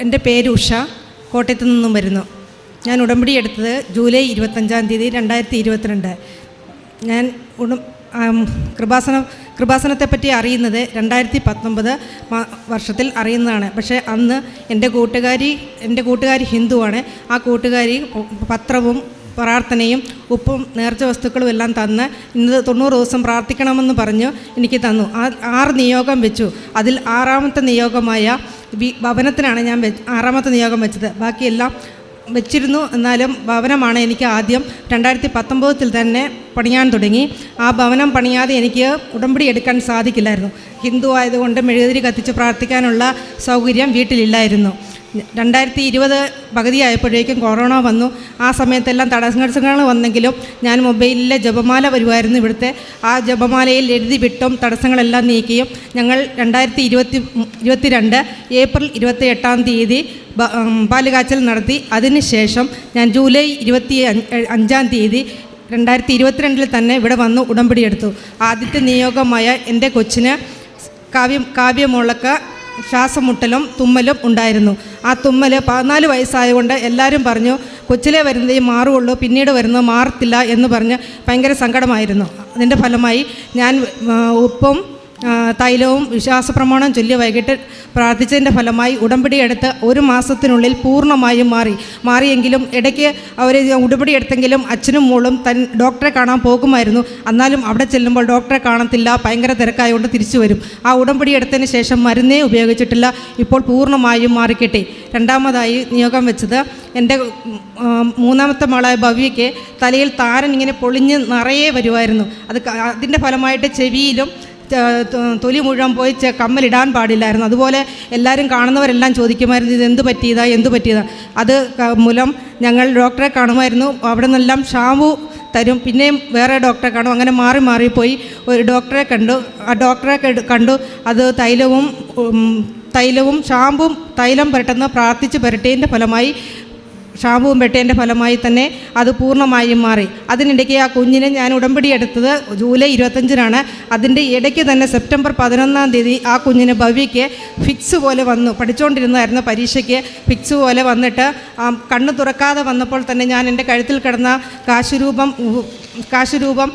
എന്റെ പേര് ഉഷ. കോട്ടയത്തു നിന്നും വരുന്നു. ഞാൻ ഉടമ്പടി എടുത്തത് ജൂലൈ ഇരുപത്തഞ്ചാം തീയതി രണ്ടായിരത്തി ഇരുപത്തിരണ്ട് ഞാൻ ഉടം കൃപാസനം കൃപാസനത്തെപ്പറ്റി അറിയുന്നത് രണ്ടായിരത്തി പത്തൊമ്പത് വർഷത്തിൽ അറിയുന്നതാണ്. പക്ഷേ അന്ന് എന്റെ കൂട്ടുകാരി എന്റെ കൂട്ടുകാരി ഹിന്ദുവാണ്. ആ കൂട്ടുകാരി പത്രവും പ്രാർത്ഥനയും ഉപ്പും നേർച്ച വസ്തുക്കളും എല്ലാം തന്ന് ഇന്ന് തൊണ്ണൂറ് ദിവസം പ്രാർത്ഥിക്കണമെന്ന് പറഞ്ഞു എനിക്ക് തന്നു. ആ ആറ് നിയോഗം വെച്ചു. അതിൽ ആറാമത്തെ നിയോഗമായ ഭവനത്തിനാണ് ഞാൻ ആറാമത്തെ നിയോഗം വെച്ചത്. ബാക്കിയെല്ലാം വെച്ചിരുന്നു. എന്നാലും ഭവനമാണ് എനിക്ക് ആദ്യം രണ്ടായിരത്തി പത്തൊമ്പതിൽ തന്നെ പണിയാൻ തുടങ്ങി. ആ ഭവനം പണിയാതെ എനിക്ക് ഉടമ്പടി എടുക്കാൻ സാധിക്കില്ലായിരുന്നു. ഹിന്ദു ആയതുകൊണ്ട് മെഴുകുതിരി കത്തിച്ച് പ്രാർത്ഥിക്കാനുള്ള സൗകര്യം വീട്ടിലില്ലായിരുന്നു. രണ്ടായിരത്തി ഇരുപത് പകുതിയായപ്പോഴേക്കും കൊറോണ വന്നു. ആ സമയത്തെല്ലാം തടസ്സങ്ങൾ വന്നെങ്കിലും ഞാൻ മൊബൈലിലെ ജപമാല വരുമായിരുന്നു ഇവിടുത്തെ. ആ ജപമാലയിൽ എഴുതി വിട്ടും തടസ്സങ്ങളെല്ലാം നീക്കിയും ഞങ്ങൾ രണ്ടായിരത്തി ഇരുപത്തി ഇരുപത്തിരണ്ട് ഏപ്രിൽ ഇരുപത്തി എട്ടാം തീയതി പാലുകാച്ചൽ നടത്തി. അതിനുശേഷം ഞാൻ ജൂലൈ ഇരുപത്തി അഞ്ച് തീയതി രണ്ടായിരത്തി ഇരുപത്തിരണ്ടിൽ തന്നെ ഇവിടെ വന്ന് ഉടമ്പടിയെടുത്തു ആദ്യത്തെ നിയോഗമായ എന്റെ കൊച്ചിന് കാവ്യം കാവ്യമോളക്ക് ശ്വാസം മുട്ടലും തുമ്മലും ഉണ്ടായിരുന്നു. ആ തുമ്മൽ പതിനാല് വയസ്സായതുകൊണ്ട് എല്ലാവരും പറഞ്ഞു കൊച്ചിലെ വരുന്നതേ മാറുള്ളൂ പിന്നീട് വരുന്നത് മാറത്തില്ല എന്ന് പറഞ്ഞ് ഭയങ്കര സങ്കടമായിരുന്നു. അതിന്റെ ഫലമായി ഞാൻ ഉപ്പും തൈലവും വിശ്വാസപ്രമാണം ചൊല്ലി വൈകിട്ട് പ്രാർത്ഥിച്ചതിന്റെ ഫലമായി ഉടമ്പടി എടുത്ത് ഒരു മാസത്തിനുള്ളിൽ പൂർണമായും മാറി. മാറിയെങ്കിലും ഇടയ്ക്ക് അവർ ഉടമ്പടി എടുത്തെങ്കിലും അച്ഛനും മോളും തൻ ഡോക്ടറെ കാണാൻ പോകുമായിരുന്നു. എന്നാലും അവിടെ ചെല്ലുമ്പോൾ ഡോക്ടറെ കാണത്തില്ല ഭയങ്കര തിരക്കായതുകൊണ്ട് തിരിച്ചു വരും. ആ ഉടമ്പടി എടുത്തതിന് ശേഷം മരുന്നേ ഉപയോഗിച്ചിട്ടില്ല. ഇപ്പോൾ പൂർണമായും മാറിക്കിട്ടി. രണ്ടാമതായി നിയോഗം വെച്ചത് എന്റെ മൂന്നാമത്തെ മകളായ ഭവ്യയ്ക്ക് തലയിൽ താരൻ ഇങ്ങനെ പൊളിഞ്ഞ് നിറയെ വരുമായിരുന്നു അത് അതിന്റെ ഫലമായിട്ട് ചെവിയിലും തൊലി മുഴുവൻ പോയി കമ്മലിടാൻ പാടില്ലായിരുന്നു. അതുപോലെ എല്ലാവരും കാണുന്നവരെല്ലാം ചോദിക്കുമായിരുന്നു ഇത് എന്ത് പറ്റിയതാ? എന്ത് പറ്റിയതാ? അത് മൂലം ഞങ്ങൾ ഡോക്ടറെ കാണുമായിരുന്നു. അവിടെ നിന്നെല്ലാം ഷാമ്പു തരും. പിന്നെയും വേറെ ഡോക്ടറെ കാണും. അങ്ങനെ മാറി മാറി പോയി ഒരു ഡോക്ടറെ കണ്ടു. ആ ഡോക്ടറെ കണ്ടു. അത് തൈലവും തൈലവും ഷാമ്പും തൈലം പുരട്ടുന്ന പ്രാർത്ഥിച്ച് പുരട്ടിയതിന്റെ ഫലമായി ഷാമ്പുവും വെട്ടേന്റെ ഫലമായി തന്നെ അത് പൂർണമായും മാറി. അതിനിടയ്ക്ക് ആ കുഞ്ഞിനെ ഞാൻ ഉടമ്പടി എടുത്തത് ജൂലൈ ഇരുപത്തഞ്ചിനാണ്. അതിന്റെ ഇടയ്ക്ക് തന്നെ സെപ്റ്റംബർ പതിനൊന്നാം തീയതി ആ കുഞ്ഞിന് ഭവ്യയ്ക്ക് ഫിക്സ് പോലെ വന്നു. പഠിച്ചുകൊണ്ടിരുന്നതായിരുന്നു പരീക്ഷയ്ക്ക് ഫിക്സ് പോലെ വന്നിട്ട് കണ്ണ് തുറക്കാതെ വന്നപ്പോൾ തന്നെ ഞാൻ എന്റെ കഴുത്തിൽ കിടന്ന കാശുരൂപം ഉ- കാശുരൂപം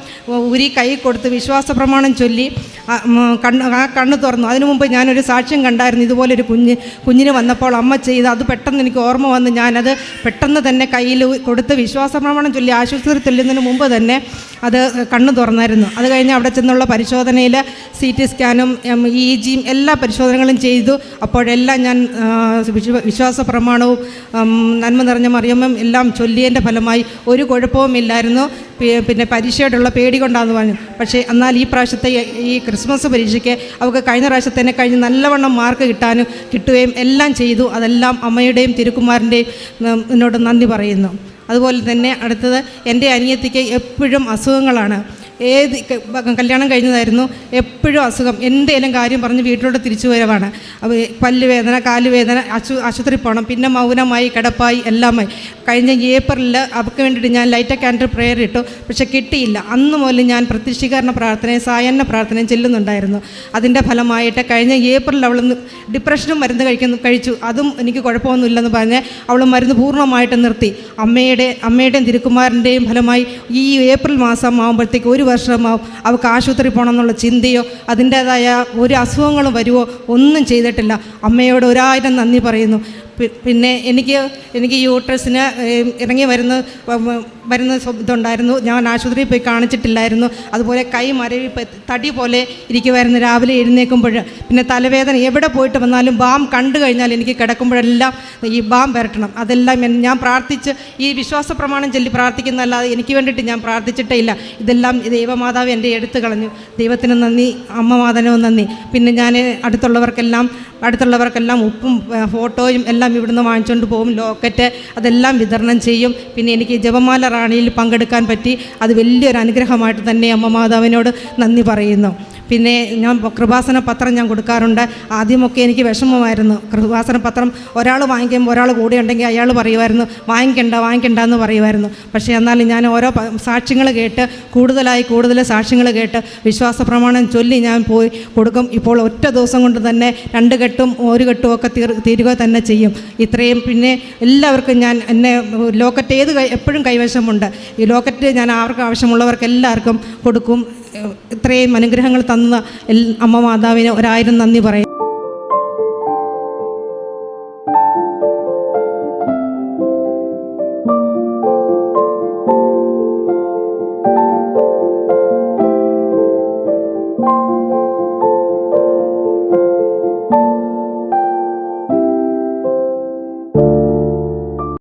ഉരി കൈ കൊടുത്ത് വിശ്വാസ പ്രമാണം ചൊല്ലി കണ്ണ് ആ കണ്ണ് തുറന്നു. അതിനു മുമ്പ് ഞാനൊരു സാക്ഷ്യം കണ്ടായിരുന്നു. ഇതുപോലൊരു കുഞ്ഞ് കുഞ്ഞിന് വന്നപ്പോൾ അമ്മ ചെയ്ത് അത് പെട്ടെന്ന് എനിക്ക് ഓർമ്മ വന്ന് ഞാനത് പെട്ടെന്ന് തന്നെ കയ്യിൽ കൊടുത്ത് വിശ്വാസ പ്രമാണം ചൊല്ലി ആശുപത്രി തെല്ലുന്നതിന് മുമ്പ് തന്നെ അത് കണ്ണ് തുറന്നായിരുന്നു. അത് കഴിഞ്ഞ് അവിടെ ചെന്നുള്ള പരിശോധനയിൽ സി ടി സ്കാനും ഇ ജിയും എല്ലാ പരിശോധനകളും ചെയ്തു. അപ്പോഴെല്ലാം ഞാൻ വിശ്വാസ പ്രമാണവും നന്മ നിറഞ്ഞ മറിയമ്മം എല്ലാം ചൊല്ലിയതിന്റെ ഫലമായി ഒരു കുഴപ്പവുമില്ലായിരുന്നു. പി- പിന്നെ പരീക്ഷയോടുള്ള പേടി കൊണ്ടാന്ന് പറഞ്ഞു. പക്ഷേ എന്നാൽ ഈ പ്രാവശ്യത്തെ ഈ- ക്രിസ്മസ് പരീക്ഷയ്ക്ക് അവൾക്ക് കഴിഞ്ഞ പ്രാവശ്യത്തേനെ കഴിഞ്ഞ് നല്ലവണ്ണം മാർക്ക് കിട്ടാനും കിട്ടുകയും എല്ലാം ചെയ്തു. അതെല്ലാം അമ്മയുടെയും തിരുക്കുമാരന്റെയും എന്നോട് നന്ദി പറയുന്നു. അതുപോലെ തന്നെ അടുത്തത് എന്റെ അനിയത്തിക്ക് എപ്പോഴും അസുഖങ്ങളാണ്. ഏത് കല്യാണം കഴിഞ്ഞതായിരുന്നു എപ്പോഴും അസുഖം എന്തേലും കാര്യം പറഞ്ഞ് വീട്ടിലോട്ട് തിരിച്ചു വരവാണ്. പല്ലുവേദന കാലുവേദന കാൽ വേദന ആശു ആശുപത്രി പോകണം പിന്നെ മൗനമായി കിടപ്പായി എല്ലാമായി. കഴിഞ്ഞ ഏപ്രിലിൽ അവർക്ക് വേണ്ടിയിട്ട് ഞാൻ ലൈറ്റ് ക്യാൻഡർ പ്രെയർ ഇട്ടു പക്ഷെ കിട്ടിയില്ല. അന്ന് മുതൽ ഞാൻ പ്രത്യക്ഷീകരണ പ്രാർത്ഥനയും സായന്ന പ്രാർത്ഥനയും ചെല്ലുന്നുണ്ടായിരുന്നു. അതിന്റെ ഫലമായിട്ട് കഴിഞ്ഞ ഏപ്രിലിൽ അവൾ ഡിപ്രഷനും മരുന്ന് കഴിക്കുന്നു കഴിച്ചു. അതും എനിക്ക് കുഴപ്പമൊന്നുമില്ലെന്ന് പറഞ്ഞ് അവൾ മരുന്ന് പൂർണമായിട്ട് നിർത്തി. അമ്മയുടെ അമ്മയുടെയും തിരുക്കുമാരന്റെയും ഫലമായി ഈ ഏപ്രിൽ മാസം ആകുമ്പോഴത്തേക്ക് ഒരു വർഷമാവും. അവൾക്ക് ആശുപത്രി പോകണം എന്നുള്ള ചിന്തയോ അതിന്റേതായ ഒരു അസുഖങ്ങളും വരുമോ ഒന്നും ചെയ്തിട്ടില്ല. അമ്മയോട് ഒരായിരം നന്ദി പറയുന്നു. പിന്നെ എനിക്ക് എനിക്ക് യൂട്രസിന് ഇറങ്ങി വരുന്ന വരുന്ന ഇതുണ്ടായിരുന്നു. ഞാൻ ആശുപത്രിയിൽ പോയി കാണിച്ചിട്ടില്ലായിരുന്നു. അതുപോലെ കൈ മരവി തടി പോലെ ഇരിക്കുമായിരുന്നു രാവിലെ എഴുന്നേൽക്കുമ്പോൾ പിന്നെ തലവേദന എവിടെ പോയിട്ട് വന്നാലും ബാം കണ്ടു കഴിഞ്ഞാൽ എനിക്ക് കിടക്കുമ്പോഴെല്ലാം ഈ ബാം വരട്ടണം. അതെല്ലാം ഞാൻ പ്രാർത്ഥിച്ച് ഈ വിശ്വാസ പ്രമാണം ചൊല്ലി പ്രാർത്ഥിക്കുന്നതല്ലാതെ എനിക്ക് വേണ്ടിയിട്ട് ഞാൻ പ്രാർത്ഥിച്ചിട്ടേ ഇല്ല. ഇതെല്ലാം ദൈവമാതാവ് എന്റെ എടുത്തു കളഞ്ഞു. ദൈവത്തിന് നന്ദി അമ്മ മാതാവിനും നന്ദി. പിന്നെ ഞാൻ അടുത്തുള്ളവർക്കെല്ലാം അടുത്തുള്ളവർക്കെല്ലാം ഉപ്പും ഫോട്ടോയും എല്ലാം ഇവിടുന്ന് വാങ്ങിച്ചുകൊണ്ട് പോകും. ലോക്കറ്റ് അതെല്ലാം വിതരണം ചെയ്യും. പിന്നെ എനിക്ക് ജപമാല റാണിയിൽ പങ്കെടുക്കാൻ പറ്റി. അത് വലിയൊരു അനുഗ്രഹമായിട്ട് തന്നെ അമ്മ മാതാവിനോട് നന്ദി പറയുന്നു. പിന്നെ ഞാൻ കൃപാസന പത്രം ഞാൻ കൊടുക്കാറുണ്ട്. ആദ്യമൊക്കെ എനിക്ക് വിഷമമായിരുന്നു. കൃപാസന പത്രം ഒരാൾ വാങ്ങിക്കുമ്പോൾ ഒരാൾ കൂടെ ഉണ്ടെങ്കിൽ അയാൾ പറയുമായിരുന്നു വാങ്ങിക്കണ്ട വാങ്ങിക്കണ്ട എന്ന് പറയുമായിരുന്നു. പക്ഷേ എന്നാലും ഞാൻ ഓരോ സാക്ഷ്യങ്ങൾ കേട്ട് കൂടുതലായി കൂടുതൽ സാക്ഷ്യങ്ങൾ കേട്ട് വിശ്വാസ പ്രമാണം ചൊല്ലി ഞാൻ പോയി കൊടുക്കും. ഇപ്പോൾ ഒറ്റ ദിവസം കൊണ്ട് തന്നെ രണ്ട് കെട്ടും ഒരു കെട്ടും ഒക്കെ തീരുക തന്നെ ചെയ്യും. ഇത്രയും പിന്നെ എല്ലാവർക്കും ഞാൻ എന്നെ ലോക്കറ്റ് ഏത് എപ്പോഴും കൈവശമുണ്ട്. ഈ ലോക്കറ്റ് ഞാൻ ആർക്കും ആവശ്യമുള്ളവർക്ക് എല്ലാവർക്കും കൊടുക്കും. ഇത്രയും അനുഗ്രഹങ്ങൾ തന്ന അമ്മ മാതാവിന് ഒരായിരം നന്ദി പറയും